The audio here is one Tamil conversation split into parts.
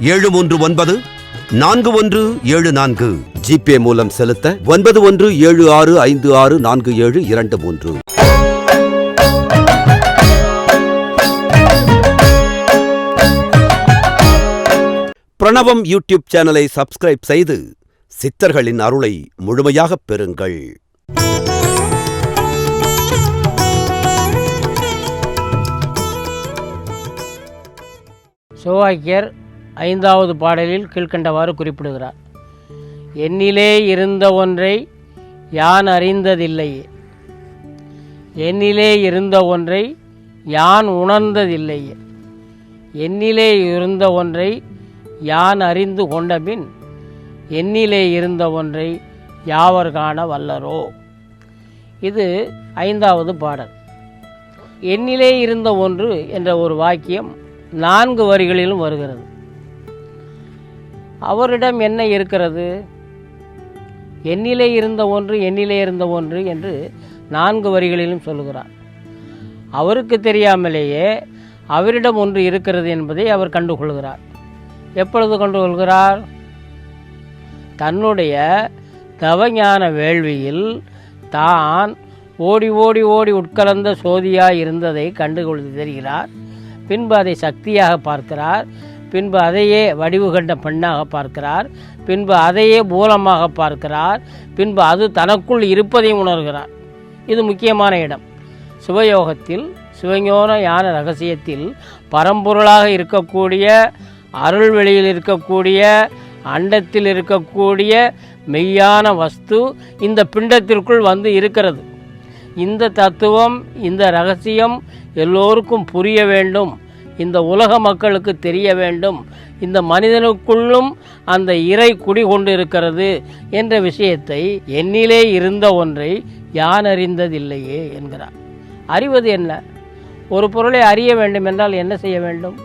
ஏழு மூன்று ஒன்பது நான்கு ஒன்று ஏழு நான்கு. ஜிபே மூலம் செலுத்த ஒன்பது ஒன்று ஏழு ஆறு ஐந்து ஆறு நான்கு ஏழு இரண்டு மூன்று. பிரணவம் யூடியூப் சேனலை சப்ஸ்கிரைப் செய்து சித்தர்களின் அருளை முழுமையாகப் பெறுங்கள். சோவாக்கியர் ஐந்தாவது பாடலில் கீழ்க்கண்டவாறு குறிப்பிடுகிறார். என்னிலே இருந்த ஒன்றை யான் அறிந்ததில்லையே என்னிலே இருந்த ஒன்றை யான் உணர்ந்ததில்லையே என்னிலே இருந்த ஒன்றை யான் அறிந்து கொண்டபின் என்னிலே இருந்த ஒன்றை யாவர் காண வல்லரோ? இது ஐந்தாவது பாடல். என்னிலே இருந்த ஒன்று என்ற ஒரு வாக்கியம் நான்கு வரிகளிலும் வருகிறது. அவரிடம் என்ன இருக்கிறது? என்னிலே இருந்த ஒன்று என்னிலே இருந்த ஒன்று என்று நான்கு வரிகளிலும் சொல்லுகிறார். அவருக்கு தெரியாமலேயே அவரிடம் ஒன்று இருக்கிறது என்பதை அவர் கண்டுகொள்கிறார். எப்பொழுது கண்டுகொள்கிறார்? தன்னுடைய தவஞான வேள்வியில் தான் ஓடி ஓடி ஓடி உட்கலந்த சோதியாக இருந்ததை கண்டுகொண்டு தெரிகிறார் பின்பு அதை சக்தியாக பார்க்கிறார். பின்பு அதையே வடிவு கண்ட பெண்ணாக பார்க்கிறார். பின்பு அதையே மூலமாக பார்க்கிறார். பின்பு அது தனக்குள் இருப்பதையும் உணர்கிறார். இது முக்கியமான இடம். சிவயோகத்தில் சிவஞான யான ரகசியத்தில் பரம்பொருளாக இருக்கக்கூடிய அருள் வெளியில் இருக்கக்கூடிய அண்டத்தில் இருக்கக்கூடிய மெய்யான வஸ்து இந்த பிண்டத்திற்குள் வந்து இருக்கிறது. இந்த தத்துவம் இந்த ரகசியம் எல்லோருக்கும் புரிய வேண்டும். இந்த உலக மக்களுக்கு தெரிய வேண்டும். இந்த மனிதனுக்குள்ளும் அந்த இறை குடிகொண்டு இருக்கிறது என்ற விஷயத்தை என்னிலே இருந்த ஒன்றை யான் அறிந்ததில்லையே என்கிறார். அறிவது என்ன? ஒரு பொருளை அறிய வேண்டும் என்றால் என்ன செய்ய வேண்டும்?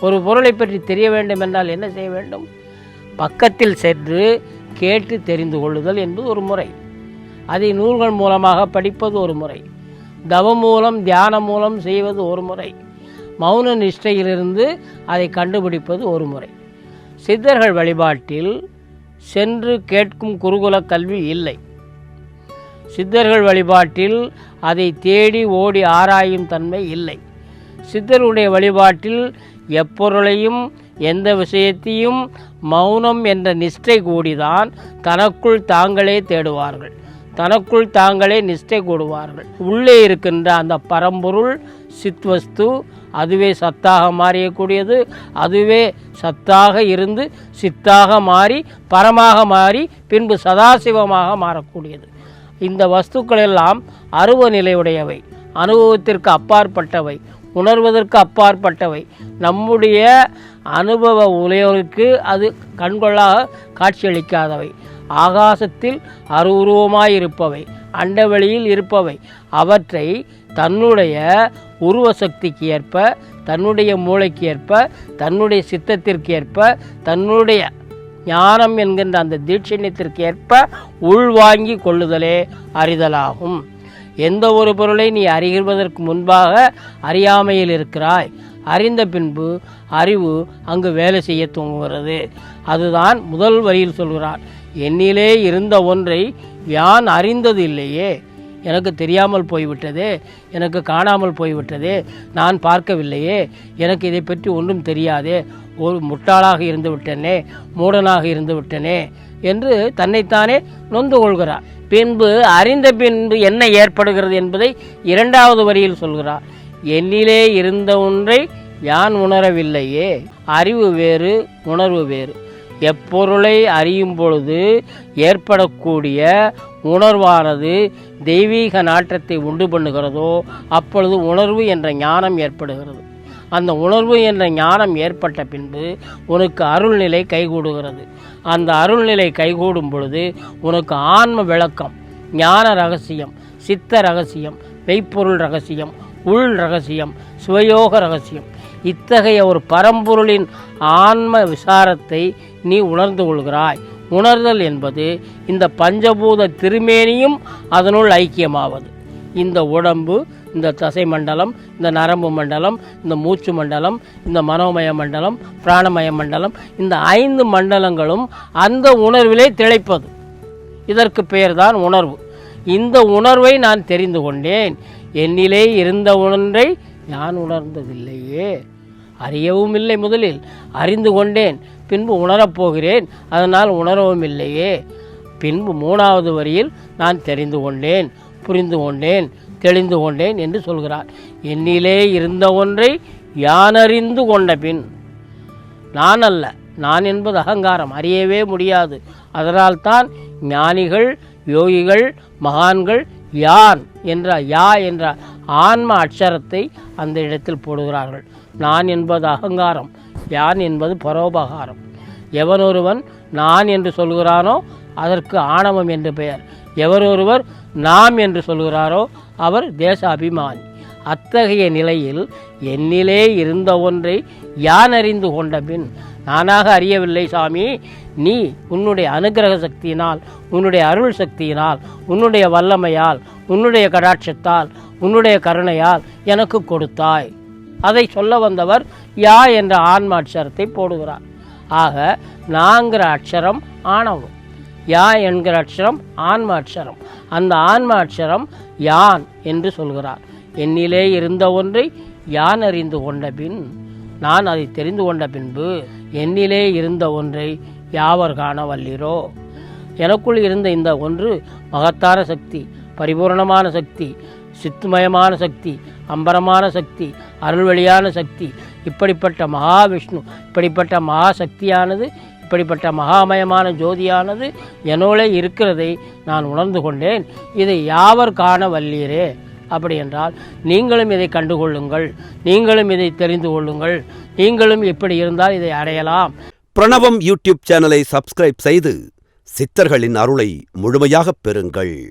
ஒரு பொருளை பற்றி தெரிய வேண்டும் என்றால் என்ன செய்ய வேண்டும்? பக்கத்தில் சென்று கேட்டு தெரிந்து கொள்ளுதல் என்பது ஒரு முறை. அதை நூல்கள் மூலமாக படிப்பது ஒரு முறை. தவம் மூலம் தியானம் மூலம் செய்வது ஒரு முறை. மௌன நிஷ்டையிலிருந்து அதை கண்டுபிடிப்பது ஒரு முறை. சித்தர்கள் வழிபாட்டில் சென்று கேட்கும் குருகுல கல்வி இல்லை. சித்தர்கள் வழிபாட்டில் அதை தேடி ஓடி ஆராயும் தன்மை இல்லை. சித்தருடைய வழிபாட்டில் எப்பொருளையும் எந்த விஷயத்தையும் மௌனம் என்ற நிஷ்டை கூடிதான் தனக்குள் தாங்களே தேடுவார்கள். தனக்குள் தாங்களே நிஷ்டை கூடுவார்கள். உள்ளே இருக்கின்ற அந்த பரம்பொருள் சித்வஸ்து அதுவே சத்தாக மாறியக்கூடியது அதுவே சத்தாக இருந்து சித்தாக மாறி பரமாக மாறி பின்பு சதாசிவமாக மாறக்கூடியது. இந்த வஸ்துக்கள் எல்லாம் அருவ நிலையுடையவை அனுபவத்திற்கு அப்பாற்பட்டவை உணர்வதற்கு அப்பாற்பட்டவை. நம்முடைய அனுபவ உலையோருக்கு அது கண்கொள்ளாக காட்சியளிக்காதவை. ஆகாசத்தில் அருவுருவமாய் இருப்பவை அண்டவெளியில் இருப்பவை. அவற்றை தன்னுடைய உருவ சக்திக்கு ஏற்ப தன்னுடைய மூளைக்கு ஏற்ப தன்னுடைய சித்தத்திற்கு ஏற்ப தன்னுடைய ஞானம் என்கின்ற அந்த தீட்சண்யத்திற்கு ஏற்ப உள்வாங்கி கொள்ளுதலே அறிதலாகும். எந்த ஒரு பொருளை நீ அறிவதற்கு முன்பாக அறியாமையில் இருக்கிறாய். அறிந்த பின்பு அறிவு அங்கு வேலை செய்ய துவங்குகிறது. அதுதான் முதல் வரியில் சொல்கிறார். என்னிலே இருந்த ஒன்றை யான் அறிந்தது இல்லையே? எனக்கு தெரியாமல் போய்விட்டது எனக்கு காணாமல் போய்விட்டது நான் பார்க்கவில்லையே எனக்கு இதை பற்றி ஒன்றும் தெரியாதே ஒரு முட்டாளாக இருந்து விட்டனே மூடனாக இருந்து விட்டனே என்று தன்னைத்தானே நொந்து கொள்கிறார். பின்பு அறிந்த பின்பு என்ன ஏற்படுகிறது என்பதை இரண்டாவது வரியில் சொல்கிறார். என்னிலே இருந்த ஒன்றை யான் உணரவில்லையே அறிவு வேறு உணர்வு வேறு. எப்பொருளை அறியும் பொழுது ஏற்படக்கூடிய உணர்வானது தெய்வீக நாற்றத்தை உண்டு பண்ணுகிறதோ அப்பொழுது உணர்வு என்ற ஞானம் ஏற்படுகிறது. அந்த உணர்வு என்ற ஞானம் ஏற்பட்ட பின்பு உனக்கு அருள்நிலை கைகூடுகிறது. அந்த அருள்நிலை கைகூடும் பொழுது உனக்கு ஆன்ம விளக்கம் ஞான ரகசியம் சித்த ரகசியம் மெய்ப்பொருள் ரகசியம் உள் ரகசியம் சுவயோக ரகசியம். இத்தகைய ஒரு பரம்பொருளின் ஆன்ம விசாரத்தை நீ உணர்ந்து கொள்கிறாய். உணர்தல் என்பது இந்த பஞ்சபூத திருமேனியும் அதனுள் ஐக்கியமாவது. இந்த உடம்பு இந்த தசை மண்டலம் இந்த நரம்பு மண்டலம் இந்த மூச்சு மண்டலம் இந்த மனோமய மண்டலம் பிராணமய மண்டலம் இந்த ஐந்து மண்டலங்களும் அந்த உணர்விலே திளைப்பது. இதற்கு பெயர்தான் உணர்வு. இந்த உணர்வை நான் தெரிந்து கொண்டேன். என்னிலே இருந்த உணர்வை நான் உணர்ந்ததில்லையே. அறியவும் இல்லை முதலில். அறிந்து கொண்டேன். பின்பு உணரப்போகிறேன் அதனால் உணரவும் இல்லையே. பின்பு மூணாவது வரியில் நான் தெரிந்து கொண்டேன் புரிந்து கொண்டேன் தெளிந்து கொண்டேன் என்று சொல்கிறார். என்னிலே இருந்த ஒன்றை யானறிந்து கொண்ட பின் நான் அல்ல நான் என்பது அகங்காரம் அறியவே முடியாது. அதனால்தான் ஞானிகள் யோகிகள் மகான்கள் யான் என்ற யா என்ற ஆன்ம அட்சரத்தை அந்த இடத்தில் போடுகிறார்கள். நான் என்பது அகங்காரம் யான் என்பது பரோபகாரம். எவனொருவன் நான் என்று சொல்கிறானோ அதற்கு ஆணவம் என்று பெயர். எவரொருவர் நாம் என்று சொல்கிறாரோ அவர் தேச அபிமானி அத்தகைய நிலையில் என்னிலே இருந்த ஒன்றை யான் அறிந்து கொண்ட பின் நானாக அறியவில்லை சாமி நீ உன்னுடைய அனுகிரக சக்தியினால் உன்னுடைய அருள் சக்தியினால் உன்னுடைய வல்லமையால் உன்னுடைய கடாட்சத்தால் உன்னுடைய கருணையால் எனக்கு கொடுத்தாய். அதை சொல்ல வந்தவர் யா என்ற ஆன்ம அட்சரத்தை போடுகிறார். ஆக நாங்கிற அட்சரம் ஆணவம். யா என்கிற அட்சரம் ஆன்ம அட்சரம் அந்த ஆன்ம அட்சரம் யான் என்று சொல்கிறார். என்னிலே இருந்த ஒன்றை யான் அறிந்து கொண்ட பின் நான் அதை தெரிந்து கொண்ட பின்பு என்னிலே இருந்த ஒன்றை யாவர் காண வல்லீரோ? எனக்குள் இருந்த இந்த ஒன்று மகத்தான சக்தி பரிபூரணமான சக்தி சித்துமயமான சக்தி அம்பரமான சக்தி அருள்வழியான சக்தி இப்படிப்பட்ட மகாவிஷ்ணு இப்படிப்பட்ட மகாசக்தியானது இப்படிப்பட்ட மகாமயமான ஜோதியானது என்னோட இருக்கிறதை நான் உணர்ந்து கொண்டேன். இதை யாவர் காண வல்லீரே? அப்படி என்றால் நீங்களும் இதை கண்டுகொள்ளுங்கள் நீங்களும் இதை தெரிந்து கொள்ளுங்கள் நீங்களும் இப்படி இருந்தால் இதை அடையலாம். பிரணவம் யூடியூப் சேனலை சப்ஸ்கிரைப் செய்து சித்தர்களின் அருளை முழுமையாகப் பெறுங்கள்.